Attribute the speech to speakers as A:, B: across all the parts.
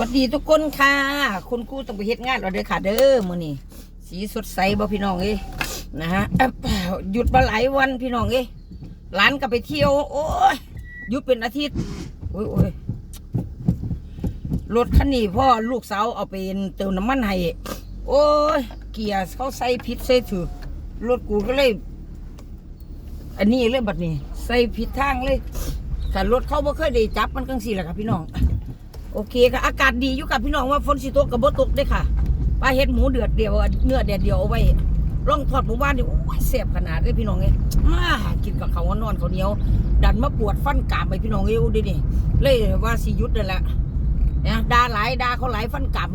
A: วัสดีทุกคนค่ะ คุณครูต้องไปเฮ็ดงานเราเด้อค่ะเด้อมื้อนี้สีสดใสบ่พี่น้องเอ้นะฮะแอบหยุดมาหลายวันพี่น้องเอ้หลานก็ไปเที่ยว โอ้ยหยุดเป็นอาทิตย์โอ้ยโอ้ยรถคันนี้พ่อลูกสาวเอาไปเติมน้ำมันให้โอ้ยเกียร์เขาใส่ผิดใส่ถูกรถกูก็เลย อันนี้เลยบัดนี้ ใส่ผิดทางเลยแต่รถเขาบ่เคยได้จับมันกังสี่แหละค่ะพี่น้อง โอเคค่ะอากาศดีอยู่กับพี่น้องว่าฝนสิตกกับบ่ตกเด้ค่ะปลาเฮ็ดหมูเดือดเดียวเนื้อเดียวเดียวเอาไว้ร่องทอดหมู่บ้านนี่โอ้ยแซ่บขนาดเลยพี่น้องเอ้ยมากินกับเขาวนอนเขาเหนียว ดันมาปวดฟันกรามไปพี่น้องเอ้ยดินี่เลยว่าสิยุดนั่นแหละนี่ยด่าหลายดาเขาหลายฟันกราม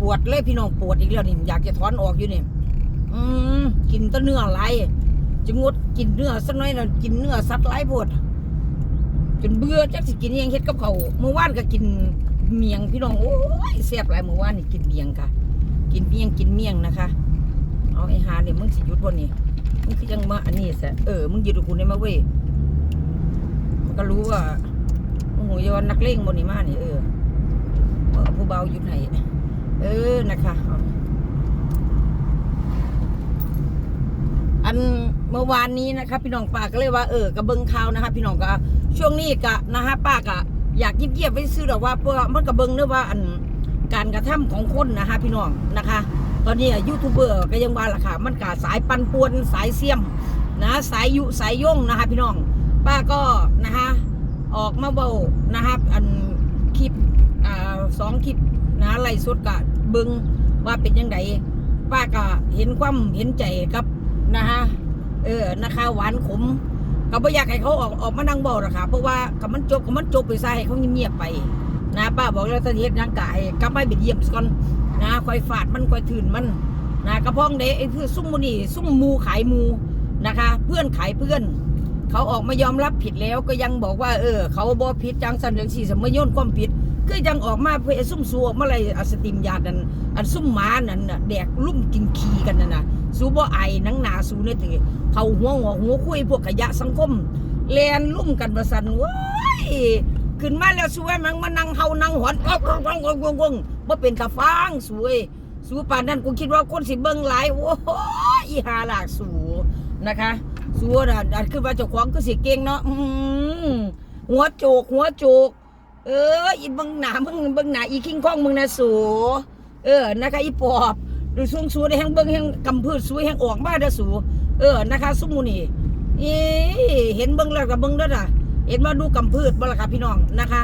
A: ปวดเลยพี่น้องปวดอีกแล้วนี่อยากจะถอนออกอยู่นี่อืมกินแต้เนื้อหลายจะงดกินเนื้อสักหน่อยนะกินเนื้อสัตว์หลายโพด จนเบื่อจักสิกินยังเฮ็ดกับเขาเมื่อวานก็กินเมียงพี่น้องโอ้ยแซ่บหลายเมื่อวานนี่กินเมียงค่ะ กินเมียงกินเมียงนะคะ เอาไอ้หาเนี่ยมึงสิหยุดบ่นี่มึงคือยังมาอันนี้ซะเออมึงหยุดกูได้มาเว้ยมันก็รู้ว่าโอ้โหยอนนักเลงบ่นี่มานี่เออเอผู้เบาหยุดให้เออนะคะอันเมื่อวานนี้นะคะ พี่น้องปาก็เลยว่าเออกระเบิงข่าวนะคะ พี่น้องก็ ช่วงนี้กะนะคะป้าก็อยากยิบเงียบไว้ซื้อดอกว่าเพราะว่ามันกระเบิงเนื้อว่าอันการกระทำของคนนะคะพี่น้องนะคะ ตอนนี้ยูทูบเบอร์ก็ยังว่าล่ะค่ะ มันกาสายปันป่วนสายเสียมนะสายยุสายย่งนะคะพี่น้อง ป้าก็นะคะออกมาเบานะคะอันคลิปอ่าสองคลิปนะไล่สดกะเบิงว่าเป็นยังไงป้าก็เห็นความเห็นใจกับนะคะเออนะคะหวานขม ก็ไม่อยากให้เขาออกออกมานั่งเบาหรอกค่ะเพราะว่ากับมันจบกับมันจบไปซะให้เขาเงียบๆไป นะป้าบอกแล้วตอนเฮ็ดหยังกายกลับไปเป็นเยี่ยมก่อนนะคอยฝาดมันคอยถืนมันนะกระพ้องเดไอ้เพื่อซุ่มมูนี่ซุ่มมูขายมูนะคะ เพื่อนขายเพื่อน เขาออกมายอมรับผิดแล้วก็ยังบอกว่า เออ เขาบ่ผิดจังสันเรื่องสี่สมยนความผิดก็ยังออกมาเพื่อซุ่มซัวเมื่อไรอัสติมยาดันอันซุ่มหมานั่นน่ะแดกลุ่มกินขี้กันนั่นน่ะ สูบ่ไอหนังหนาสูเนี่ยตือเขาหัวหัวหัวคุยพวกขยะสังคมแลนลุ่มกันประสันว้ยขึ้นมาแล้วสวยมันมานั่งเฮานั่งหอนกงกงกงกงกงบ่เป็นตาฟางสวยสูป่านนั้นกูคิดว่าคนสิเบิ่งหลายโอ้โหอีหาหลากสูนะคะสูน่ะอันคือว่าเจ้าของก็สิเก่งเนาะอื้อหือหัวโจกหัวโจก เอออีเบิ่งหน้ามึงเบิ่งหน้าอีคิงคองมึงนะสูเออนะคะอีปอบ ดูสูงสูได้แฮงเบิ่งแฮงกำพืชสวยแฮงออกมาเด้อสูเออนะคะสุมูนี่เอ๊เห็นเบิ่งแล้วก็เบิ่งเด้อน่ะเห็นว่าดูกำพืชบ่ล่ะค่ะพี่น้องนะคะ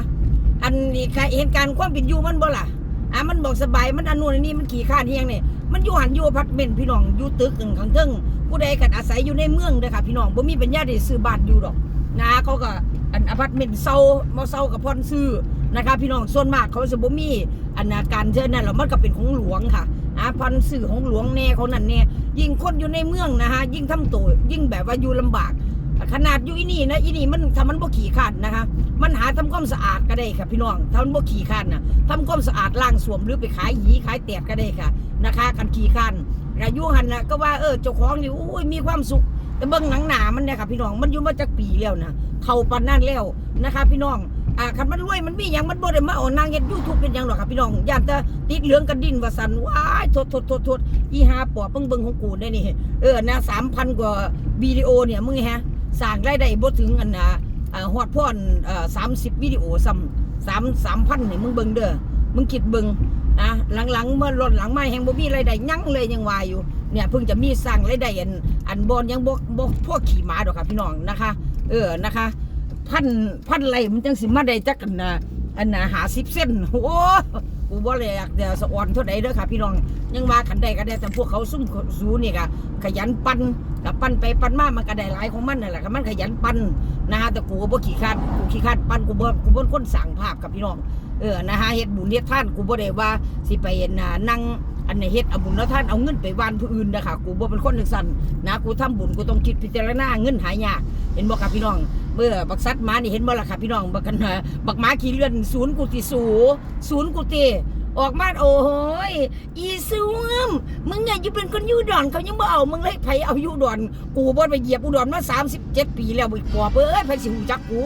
A: อันนี้ค่ะเห็นการความเป็นอยู่มันบ่ล่ะอะมันบอกสบายมันอนนู้นนี้มันขี่ข้านเฮียงเนี่ยมันอยู่หันอยู่อพาร์ตเมนต์พี่น้องอยู่ตึกข้างเทิงผู้ใดกันอาศัยอยู่ในเมืองเด้อค่ะพี่น้องบ่มีปัญญาได้ซื้อบ้านอยู่ดอกนะเขาก็อันอพาร์ตเมนต์เซาบ่เซากับพ่อนซื้อนะคะพี่น้องส่วนมากเขาจะบ่มีอันนาการเช่นนั้นแล้วมันก็เป็นของหลวงค่ะะพันซื้อของหลวงแน่เขานั่นแน่ยิ่งคนอยู่ในเมืองนะคะยิ่งทำตัวยิ่งแบบว่าอยู่ลำบาก ขนาดอยู่อีนี่นะอีนี่มันทำมันบ่ขี่ขันนะคะ มันหาทำความสะอาดก็ได้ค่ะพี่น้องถ้ามันบ่ขี่ขันนะทำความสะอาดล้างสวมหรือไปขายหยีขายแตดก็ได้ค่ะนะคะกันขี่ขันอายุหันนะก็ว่าเออเจ้าของนี่อุ้ยมีความสุขแต่เบิ่งหนังหนามันเนี่ยค่ะพี่น้องมันอยู่มาจากปีแล้วนะเข้าปันนั่นแล้วนะคะ พี่น้อง อ่าคันมันรวยมันมีอย่างมันบ่ได้มาเอานางเฮ็ดยูทูบเป็นหยังหรอกค่ะพี่น้องย่านแต่ติดเหลืองกันดินว่าสันว้ายโทษโทษโทษโทษอีหาปอบเบิ่งเบิ่งของกูได้นี่เออนะ3,000กว่าวิดีโอเนี่ยมึงฮะสร้างรายได้บ่ถึงอันน่ะอ่าฮอดพ่อนเอ่อ30วิดีโอซ้ำสามสามพันนี่มึงเบิ่งเด้อมึงคิดเบิ่งนะหลังๆเมื่อลดหลังมาแห่งบ่มีรายได้ยังเลยยังว่าอยู่เนี่ยเพิ่งจะมีสร้างรายได้อันอันบอนยังบ่บ่พวกขี่ม้าดอกค่ะพี่น้องนะคะ เออนะคะ พันพันไรมันจังสิมาได้จักอันนะอันน่ะหา10เส้นโอ้กูบ่เลยอยากจะสะอ่อนเท่าใดเด้อค่ะพี่น้องยังว่าขันได้ก็ได้แต่พวกเขาซุ่มสูนี่ก็ขยันปั้นกับปั้นไปปั้นมามันก็ได้หลายของมันนั่นแหละค่ะมันขยันปั้นนะฮะแต่กูก็บ่ขี้คานกูขี้คานปั้นกูบ่กูบ่เป็นคนสั่งภาพกับพี่น้องเออนะฮะเฮ็ดบุญเฮ็ดท่านกูบ่ได้ว่าสิไปนนั่งอันไหนเฮ็ดเอาบุญแล้วท่านเอาเงินไปวานผู้อื่นนะคะกูบ่เป็นคนจังซั่นนะกูทำบุญกูต้องคิดพิจารณาเงินหายากเห็นบ่ครับพี่น้อง เมื่อบักซัดมานี่เห็นบ่ล่ะครับพี่น้องบักกันบักหมาขี่เลื่อนศูนย์กูติสูศูนย์กูติออกมาโอ้ยอีซูมมึงไงอยู่เป็นคนยูดอนเขายังบ่เอามึงเลยไผเอายูดอน กูบ่ไปเหยียบอุดรมา37 ปีแล้วบ่อีกปอบเอ้ยไผสิฮู้จักกู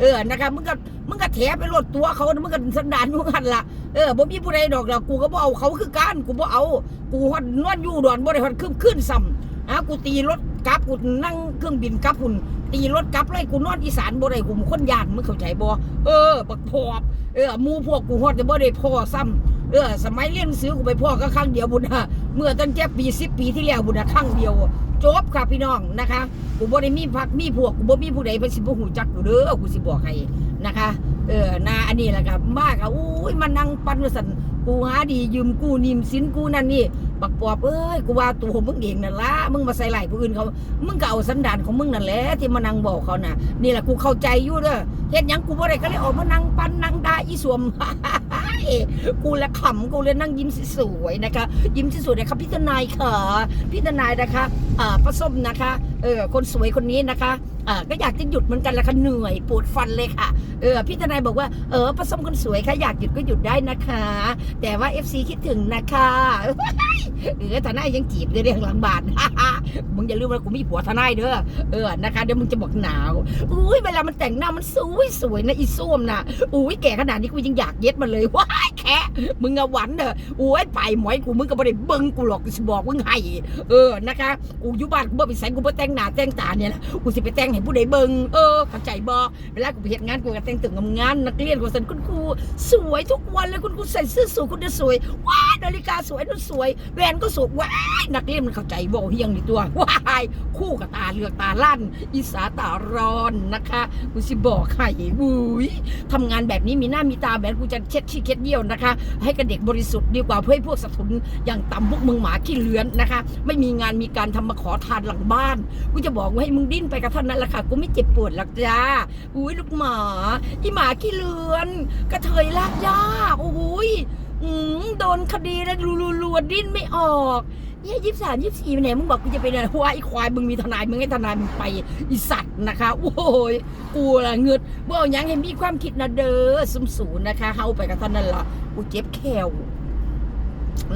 A: เออนะคะมึงก็มึงก็แถไปรถตัวเขามึงก็สันดานอยู่กันล่ะเออบ่มีผู้ใดดอกแล้วกูก็บ่เอาเขาคือกันกูบ่เอา กูฮอดนอนอยู่ดอนบ่ได้ฮอดขึ้นขึ้นซ้ำอะกูตีรถ กลับกูนั่งเครื่องบินกลับหุ่นตีรถกลับเลยกูนอนอีสานบ่ได้กูคนยานมึงเข้าใจบ่เออบักพอบเออมูพวกกูฮอดจะบ่ได้พ่อซ้ำเออ สมัยเรียนหนังสือกูไปพ่อก็ครั้งเดียวบุญนะเมื่อตั้งแต่ปีสิบปีที่แล้วบุญนะครั้งเดียวจบค่ะพี่น้องนะคะกูบ่ได้มีพักมีพวกกูบ่มีผู้ใดไปสิบ่หูจักกูเด้อกูสิบอกให้นะคะ เออนาอันนี้แหละครับมากอะอุ้ยมานั่งปันว่าสันกูหาดียืมกูนิมสินกูนั่นนี่ บักปอบเอ้ยกูว่าตัวมึงเองนั่นละมึงมาใส่ไหลผู้อื่นเขา มึงก็เอาสันดานของมึงนั่นแหละที่มานั่งบอกเขาน่ะ นี่แหละกูเข้าใจอยู่เด้อเฮ็ดหยังกูบ่ได้ก็เลยออกมานั่งปันนั่งด่าอีสวมกูละขำกูเลยนั่งยิ้มสวยนะคะ ยิ้มสวยนะคะพี่ทนายค่ะพี่ทนายนะคะอ่าประสมนะคะเออคนสวยคนนี้นะคะอ่าก็อยากจะหยุดเหมือนกันแหละค่ะเหนื่อยปวดฟันเลยค่ะ เออพี่ทนายบอกว่าเออประสมคนสวยค่ะอยากหยุดก็หยุดได้นะคะ แต่ว่า FC คิดถึงนะคะเออทนายยังจีบเลยเรื่องหลังบาทมึงอย่าลืมว่ากูมีผัวทนายเด้อเออนะคะเดี๋ยวมึงจะบอกหนาวอุ้ยเวลามันแต่งหน้ามันสวยสวยๆนะอีส้วมนะอุ้ยแก่ขนาดนี้กูยังอยากเย็ดมันเลยว้ายแค่มึงอะหวันเด้อโอ้ยไปหมอยกูมึงก็บ่ได้เบิ่งกูหรอกกูสิบอกมึงให้เออนะคะกูอยู่บ้านกูบ่ไปใส่กูบ่แต่งหน้าแต่งตาเนี่ยนะกูสิไปแต่งให้ผู้ใดเบิงเออเข้าใจบ่เวลากูไปเฮ็ดงานกูก็แต่งตึงงานนักเรียนกูสันคุณครูสวยทุกวันเลยคุณครูใส่เสื้อสูทคุณจะสวยว้ายนาฬิกาสวยนู่นสวยแหวนก็สวยว้ายนักเรียนมันเข้าใจบ่เฮียงนี่ตัวว้ายคู่กับตาเลือกตาลั่น อีสาตาร้อนนะคะกูสิบอกให้บุ้ยทำงานแบบนี้มีหน้ามีตาแบบกูจะเช็ดขี้เช็ดเยี่ยวนะคะ ให้กับเด็กบริสุทธิ์ดีกว่าเพื่อให้พวกสัตว์ทุนอย่างต่ำพวกมึงหมาขี้เลือนนะคะ ไม่มีงานมีการทำมาขอทานหลังบ้านกูจะบอกว่าให้มึงดิ้นไปกับท่านนั้นละค่ะ กูไม่เจ็บปวดหรอกจ้าอุ้ยลูกหมาที่หมาขี้เลือน กระเทยลากยากโอ้ยอืมโดนคดีแล้วรัวดิ้นไม่ออกเนี่ยยี่สามยี่สี่ไปไหนมึงบอกกูจะไปเนี่ยว่าไอ้ควายมึงมีทนายมึงให้ทนายมึงไปอีสัตว์นะคะ โอ้ยกูละเงืดบ่เอายังให้มีความคิดนะเด้อสมสูนนะคะเฮาไปกับท่านนั่นละกูเจ็บแคว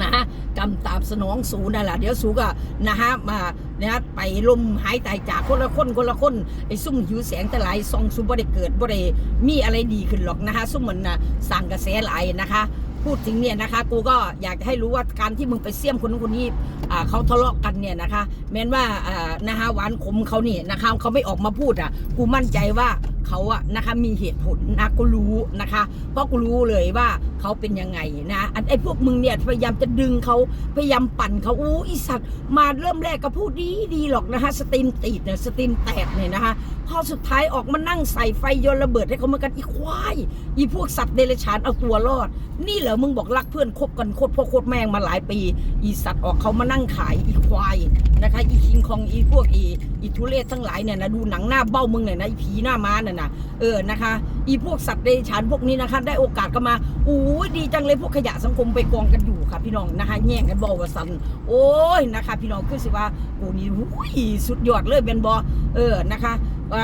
A: นะฮะกำตามสนองสูนั่นแหละเดี๋ยวสูก็นะฮะมานะฮะไปลมหายตายจากคนละคนคนละคนไอ้ซุ่มหิวแสงแต่หลายซองซุ่มบ่ได้เกิดบ่ได้มีอะไรดีขึ้นหรอกนะคะซุ่มเหมือนนะสั่งกระแสหลายนะคะ พูดถึงเนี่ยนะคะ กูก็อยากจะให้รู้ว่าการที่มึงไปเสี่ยมคนนู้นคนนี้อ่าเขาทะเลาะกันเนี่ยนะคะ แม้นว่าอ่านะคะหวานขมเขาเนี่ยนะคะเขาไม่ออกมาพูดอะกูมั่นใจว่า เขาอะนะคะมีเหตุผลนะกูรู้นะคะ เพราะกูรู้เลยว่าเขาเป็นยังไงนะอันไอ้พวกมึงเนี่ยพยายามจะดึงเขาพยายามปั่นเขาอู้อีสัตว์มาเริ่มแรกก็พูดดีดีหรอกนะคะสตรีมติดเนี่ยสตรีมแตกเนี่ยนะคะพอสุดท้ายออกมานั่งใส่ไฟยนระเบิดให้เขาเหมือนกันอีควายอีพวกสัตว์เดรัจฉานเอาตัวรอด นี่เหรอมึงบอกรักเพื่อนคบกันโคตรพ่อโคตรแม่งมาหลายปี อีสัตว์ออกเขามานั่งขายอีควายนะคะอีคิงคองอีพวกอีอีทุเรศทั้งหลายเนี่ยนะดูหนังหน้าเบ้ามึงเนี่ยนะอีผีหน้าม้าเนี่ยนะเออนะคะ อีพวกสัตว์เดรัจฉานพวกนี้นะคะ ได้โอกาสก็มาอู้ดีจังเลยพวกขยะสังคมไปกองกันอยู่ค่ะ พี่น้องนะคะ แย่งกันบอกว่าสัน โอ้ยนะคะ พี่น้องคือสิว่าอูนี่หุ้ยสุดยอดเลยเบนบอเออนะคะ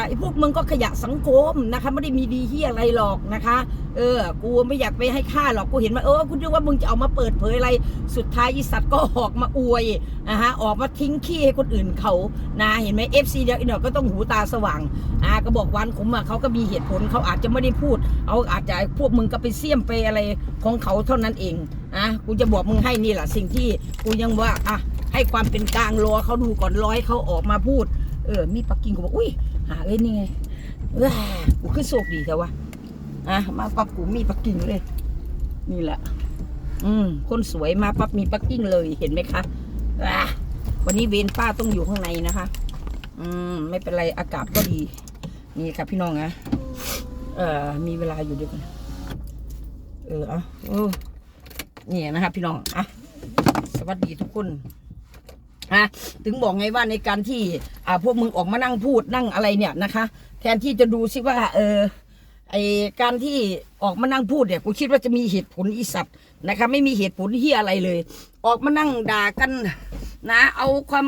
A: ไอ้พวกมึงก็ขยะสังคมนะคะไม่ได้มีดีที่อะไรหรอกนะคะ เออ กูไม่อยากไปให้ค่าหรอกกูเห็นว่าเออกูนึกว่ามึงจะเอามาเปิดเผยอะไรสุดท้ายอีสัตว์ก็ออกมาอวยนะฮะออกมาทิ้งขี้ให้คนอื่นเขานะเห็นไหมเอฟซีเดียวอีกหน่อยก็ต้องหูตาสว่างอ่าก็บอกวันผมอะเขาก็มีเหตุผลเขาอาจจะไม่ได้พูด เอาอาจจะพวกมึงก็ไปเสี่ยมไปอะไรของเขาเท่านั้นเองอะกูจะบอกมึงให้นี่แหละสิ่งที่กูยังว่าอะให้ความเป็นกลางรอเขาดูก่อนร้อให้เขาออกมาพูดเออมีปักกิ่งกูบอกอุ้ย หาเอ้ยนี่ไงเอ้ยกูคือโชคดีแต่ว่าอะมาปั๊บกูมีปักกิ่งเลย นี่แหละ อืม คนสวยมาปั๊บมีปักกิ่งเลยเห็นไหมคะอะวันนี้เวนป้าต้องอยู่ข้างในนะคะ อืม ไม่เป็นไรอากาศก็ดี นี่ค่ะพี่น้องนะเอ่อ มีเวลาอยู่ด้วยกันเออเอาโอ้นี่นะคะพี่น้องอะสวัสดีทุกคนะถึงบอกไงว่าในการที่อ่าพวกมึงออกมานั่งพูดนั่งอะไรเนี่ยนะคะ แทนที่จะดูซิว่า เออไอการที่ออกมานั่งพูดเนี่ยกูคิดว่าจะมีเหตุผลอีสัตว์นะคะไม่มีเหตุผลเฮียอะไรเลย ออกมานั่งด่ากันนะ เอาความ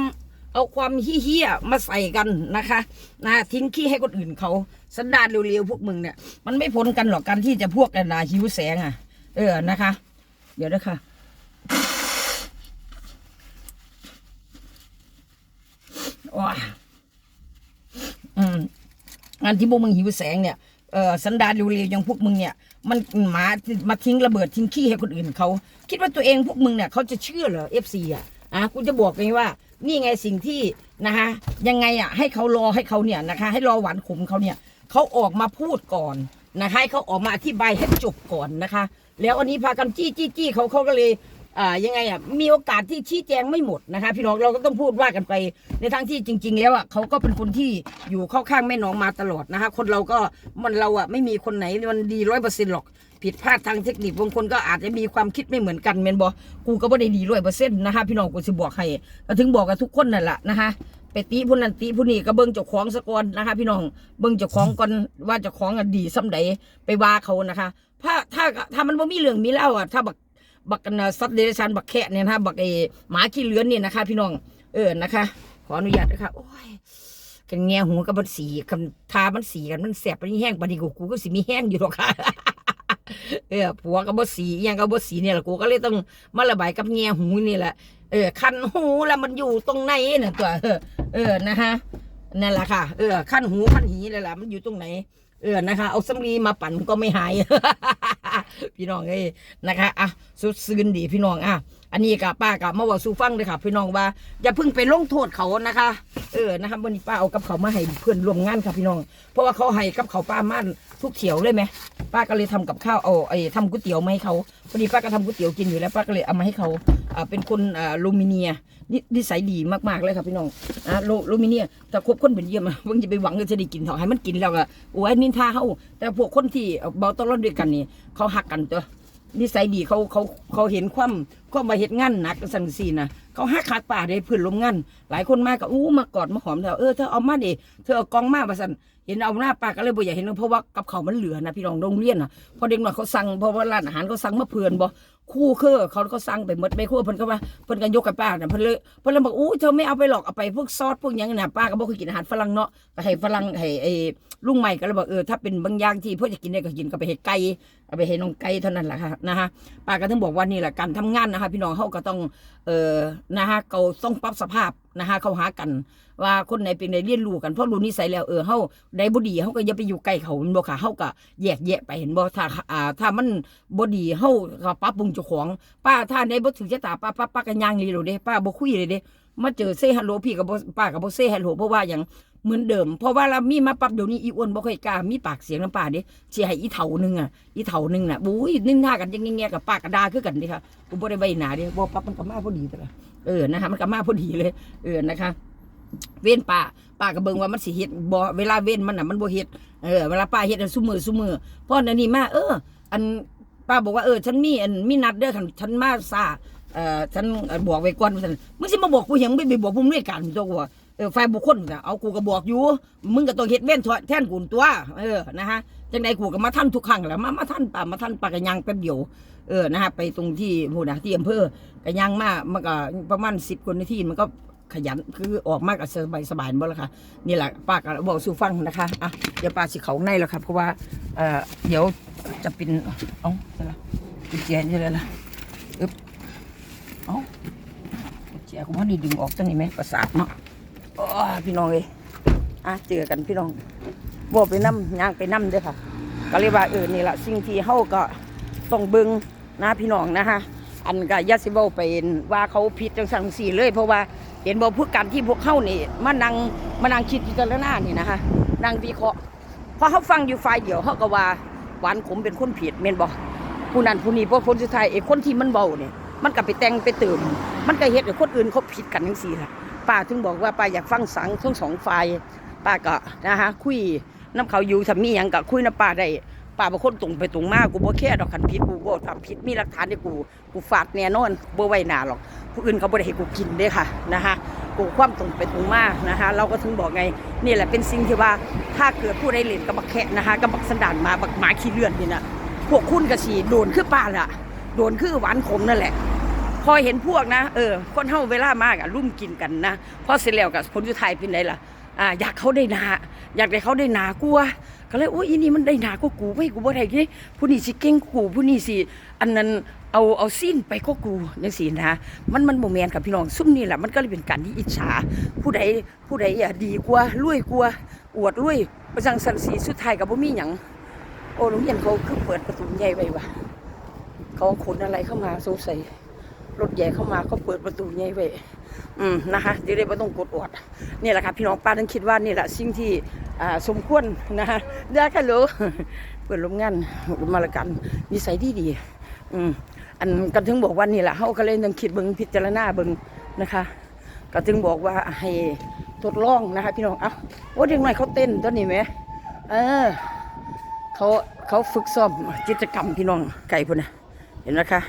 A: เอาความเฮี้ยมาใส่กันนะคะนะทิ้งขี้ให้คนอื่นเขาสันดานเร็วๆพวกมึงเนี่ย มันไม่พ้นกันหรอกการที่จะพวกกันนะหิวแสงอะ เออนะคะ เดี๋ยวนะคะ ว้าอืมงานที่พวกมึงหิวแสงเนี่ยเออสันดานเร็วๆอย่างพวกมึงเนี่ย มันหมามาทิ้งระเบิดทิ้งขี้ให้คนอื่นเขาคิดว่าตัวเองพวกมึงเนี่ยเขาจะเชื่อเหรอเอฟซีอะอะกูจะบอกไงว่า นี่ไงสิ่งที่นะคะยังไงอะให้เขารอให้เขาเนี่ยนะคะ ให้รอหวานขมเขาเนี่ยเขาออกมาพูดก่อนนะคะให้เขาออกมาอธิบายให้จบก่อนนะคะ แล้วอันนี้พากันจี้จี้จี้เขาเขาก็เลย ยังไงอะมีโอกาสที่ชี้แจงไม่หมดนะคะ พี่น้องเราก็ต้องพูดว่ากันไปในทางที่จริง ๆ แล้วอะเขาก็เป็นคนที่อยู่เข้าข้างแม่น้องมาตลอดนะคะ คนเราก็มันเราอะไม่มีคนไหนมันดีร้อยเปอร์เซ็นต์หรอกผิดพลาดทางเทคนิคบางคนก็อาจจะมีความคิดไม่เหมือนกันเมนบอกูก็ไม่ได้ดีร้อยเปอร์เซ็นต์นะคะพี่น้องกูจะบอกให้ก็ถึงบอกกับทุกคนนั่นแหละนะคะไปตีผู้นั้นตีผู้นี้ก็เบิ้งเจ้าของสะกอนนะคะ พี่น้องเบิ้งเจ้าของก่อนว่าเจ้าของอะดีซ้ำใดไปว่าเขานะคะ ถ้าถ้าถ้ามันบ่มีเรื่องมีเล่าอะถ้าบัก บักกันน่ะสัตว์เดรัจฉานบักแคะเนี่ยนะคะบักไอหมาขี้เลื้อนเนี่ยนะคะ พี่น้องเออนะคะ ขออนุญาตนะคะโอ้ยกันแง่หูกับมันสีกันทามันสีกันมันแสบมันแห้งปานนี้กูกูก็สิมีแห้งอยู่หรอกค่ะเออผัวกับบสีอหยังกับบสีเนี่ยแหละกูก็เลยต้องมาระบายกับแง่หูนี่แหละเออคันหูแล้วมันอยู่ตรงไหนน่ะตัวเออเออนะฮะนั่นแหละค่ะเออคันหูคันหีเลยล่ะมันอยู่ตรงไหน เออนะคะ เอาสำลีมาปั่นก็ไม่หาย พี่น้องเอ้ยนะคะอะสุดซื่นดีพี่น้องอะ อันนี้กับป้ากับมาบอกสู่ฟังเลยค่ะพี่น้องว่า อย่าเพิ่งไปลงโทษเขานะคะ เออนะคะวันนี้ป้าเอากับเขามาให้เพื่อนร่วมงานค่ะพี่น้อง เพราะว่าเขาให้กับเขาป้าม่านทุกเถียวเลยไหมป้าก็เลยทำกับข้าวเอาไอ้ทำก๋วยเตี๋ยวมาให้เขาพอดีป้าก็ทำก๋วยเตี๋ยวกินอยู่แล้วป้าก็เลยเอามาให้เขาอ่าเป็นคนอ่าโลมิเนียนินสัยดีมากๆเลยครับพี่น้องอ่าโลโลมิเนียแต่คบคนเป็นเยี่ยมเพิ่งจะไปหวังจะได้กินเถอะให้มันกินแล้วก็โอ้ยนินทาเขาแต่พวกคนที่เบาตลอดด้วยกันนี่เขาหักกันตัว นิสัยดีเขาเขาเขาเห็นความความมาเห็ดงานหนักสังสีนะเขาหักขาดป่าได้พื้นลมงานหลายคนมากก็อู้มากอดมาหอมเถอเออเธอเอามาดิเธอเอากองมาประสันเห็นเอาหน้าปาก็เลยบ่อยากเห็นเพราะว่ากับเขามันเหลือนะพี่น้องโรงเรียนอะพอเด็กหน่อยเขาสั่งเพราะว่าร้านอาหารเขาสั่งมาเพื่อนบ่ คู่คือเขาเขาสั่งไปหมดไปคู่เพิ่นก็ว่าเพิ่นก็ยกกับป้าน่ะเพิ่นเลยเพิ่นเลยบอกอู้เธอไม่เอาไปหรอกเอาไปพวกซอสพวกหยังน่ะป้าก็บ่เคยกินอาหารฝรั่งเนาะก็ให้ฝรั่งให้ไอ้ลุงใหม่ก็เลยบอกเออถ้าเป็นบางอย่างที่เพื่อจะกินได้ก็กินก็ไปให้ไก่เอาไปให้น้องไก่เท่านั้นแหละค่ะนะฮะป้าก็ถึงบอกว่านี่แหละการทำงานนะคะ พี่น้องเขาก็ต้องเอ่อนะฮะเขาต้องปรับสภาพ นะฮะเขาหากัน ว่าคนไหนเป็นไหนเรียนรู้กันเพราะรู้นิสัยแล้วเออเฮาได้บ่ดีเฮาก็อย่าไปอยู่ใกล้เขาแม่นบ่ค่ะเฮาก็แยกแยะไปเห็นบ่ถ้าอ่าถ้ามันบ่ดีเฮาก็ปรับปรุงเจ้าของ ป้าถ้าได้บ่ถึงชะตาป้าป้าป้าก็ย่างลีโลเด้ป้าบ่คุยเลยเด้มาเจอเซฮัลโหลพี่ก็บ่ป้าก็บ่เซฮัลโหลเพราะว่าหยังเหมือนเดิม เพราะว่าเรามีมาปรับเดี๋ยวนี้อีอ้วนบ่ค่อยกล้ามีปากเสียงน้ำป้าเด้สิให้อีเฒ่านึงอะอีเฒ่านึงน่ะบุ้ยนินทากันยังแง่ๆกับปาก็ด่าคือกันเด้ค่ะกูบ่ได้ใบหน้าเด้บ่ปรับมันก็มาพอดีแต่ละ เออนะคะมันก็มาพอดีเลย เออนะคะ เว้นป่าป่าก็เบิงว่ามันสิเฮ็ดบ่เวลาเว้นมันน่ะมันบ่เฮ็ดเออเวลาป้าเฮ็ดอันซุมือซุมือพออันนี้มาเออ อันป้าบอกว่าเออฉันมีอันมีนัดเด้อคันฉันมาซาเอ่อฉันบอกไว้ก่อนว่าซั่นมึงสิมาบอกกูหยังไม่ไปบอกผู้อำนวยการตัวกูว่า เออฝ่ายบุคคลน่ะเอากูก็บอกอยู่ มึงก็ต้องเฮ็ดเว้นแทนกูตัว เออนะฮะจังไดกูก็มาทันทุกครั้งแหล้วมามาทันป้ามาทันปาก็ยังแป๊บเดียวเออนะฮะไปตรงที่พูนะที่อำเภอก็ยังมามันก็ประมาณ10คนในที่มันก็ขยันคือออกมากกับสบายสบายๆบ่ละค่ะนี่แหละป้าก็บอกสู่ฟังนะคะอะเดี๋ยวป้าสิเขาในแล้วครับเพราะว่าเอ่อเดี๋ยวจะเป็นเอ้าเดี๋ยวละกุญแจนี่เลยละอึ๊บเอ้ากุญแจกูมันดีดึงออกจังนี่ไหมประสาทเนาะ พี่น้องเอ้ยอะเจอกันพี่น้องบอกไปนั่ย่างไปนั่เด้อค่ะ ก็เรียกว่าเออนี่แหละสิ่งที่เฮาก็ต้องเบิงนะพี่น้องนะคะอันก็ยาสิเว้าไปว่าเขาผิดจังสังสีเลย เพราะว่าเห็นบ่ผู้การที่พวกเฮานี่มานั่งมานั่งคิดพิจารณานี่นะคะนั่งวิเคราะห์พอเฮาฟังอยู่ฝ่ายเดียวเฮาก็ว่าหวานขมเป็นคนผิดแม่นบ่ผู้นั้นผู้นี้พอคนสุดท้ายไอ้คนที่มันเบาเนี่ยมันก็ไปแต่งไปเติมมันก็เฮ็ดให้คนอื่นเขาผิดกันจังซี่ล่ะ ป้าถึงบอกว่าป้าอยากฟังสังทั้งสองฝ่ายป้าก็นะคะคุยน้ำเขาอยู่ถ้ามีหยังก็คุยน้ำป้าได้ป้าเป็นคนตรงไปตรงมากูบ่แค่ดอกคันผิดกูบ่ทำผิดมีหลักฐานให้กูกูฟาดแน่นอนบ่ไว้หน้าหรอกผู้อื่นเขาบ่ได้ให้กูกินเด้ค่ะนะคะกูความตรงไปตรงมานะคะเราก็ถึงบอกไงนี่แหละเป็นสิ่งที่ว่าถ้าเกิดผู้ใดเล่นกับบักแคะนะคะกับบักสันดานมาบักหมาขี้เลื่อนนี่นะพวกคุณก็สิโดนคือป้าล่ะโดนคือหวานขมนั่นแหละ พอเห็นพวกนะเออคนเฮาเวลามากอะรุ่มกินกันนะพอเสร็จแล้วกับผลสุดท้ายเป็นไรล่ะอ่าอยากเขาได้นา อยากได้เขาได้นากลัวก็เลยโอ้ยอีนี่มันได้นากว่ากูไว้ยกูบ่ได้เด้ผู้นี้สิเก่งกูผู้นี้สิอันนั้นเอาเอาสิ้นไปก็กูจังซี่นะมันมันบ่แมนกับพี่น้องซุ่มนี่แหละมันก็เลยเป็นการที่อิจฉา ผู้ใดผู้ใดอะดีกว่ารวยกว่าอวดรวยประจังสันสีสุดท้ายก็บ่มีหยังโอ้โรงเรียนเขาคือเปิดประตูใหญ่ไว้ว่ะเขาขนอะไรเข้ามาสงสัย รถใหญ่เข้ามาเขาเปิดประตูใหญ่ไว้อืมนะคะเดี๋ยวได้ไม่ต้องกดอวดนี่แหละค่ะพี่น้องป้าต้องคิดว่านี่แหละสิ่งที่สมควรนะคะได้ค่ะลูกเปิดโรงานมาละกันนิสัยดีดีอืมอันก็ถึงบอกว่านี่แหละเขาก็เลยต้องคิดเบิ่งพิจารณาเบิ่งนะคะก็ถึงบอกว่าให้ทดลองนะคะพี่น้องเอ้าโอ้เด็กหน่อยเขาเต้นตัวนี้ไหมเออเขาเขาฝึกซ้อมกิจกรรมพี่น้องไก่พุ่นนะเห็นไหมคะ